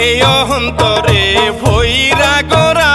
এই অন্তরে ভৈরা গোরা